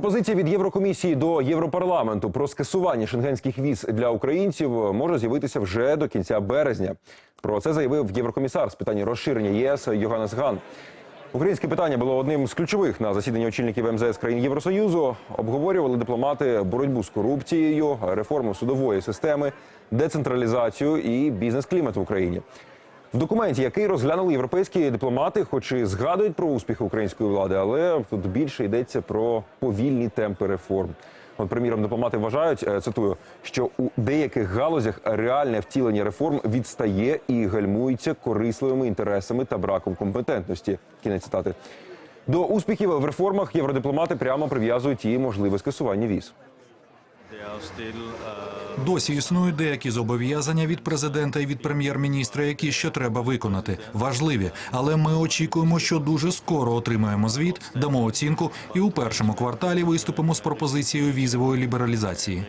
Пропозиція від Єврокомісії до Європарламенту про скасування шенгенських віз для українців може з'явитися вже до кінця березня. Про це заявив єврокомісар з питань розширення ЄС Йоганнес Ган. Українське питання було одним з ключових на засіданні очільників МЗС країн Євросоюзу. Обговорювали дипломати боротьбу з корупцією, реформу судової системи, децентралізацію і бізнес-клімат в Україні. В документі, який розглянули європейські дипломати, хоч і згадують про успіхи української влади, але тут більше йдеться про повільні темпи реформ. От, приміром, дипломати вважають, е, цитую, що у деяких галузях реальне втілення реформ відстає і гальмується корисливими інтересами та браком компетентності. Кінець цитати. До успіхів в реформах євродипломати прямо прив'язують і можливе скасування віз. Досі існують деякі зобов'язання від президента і від прем'єр-міністра, які ще треба виконати. Важливі, але ми очікуємо, що дуже скоро отримаємо звіт, дамо оцінку і у першому кварталі виступимо з пропозицією візової лібералізації.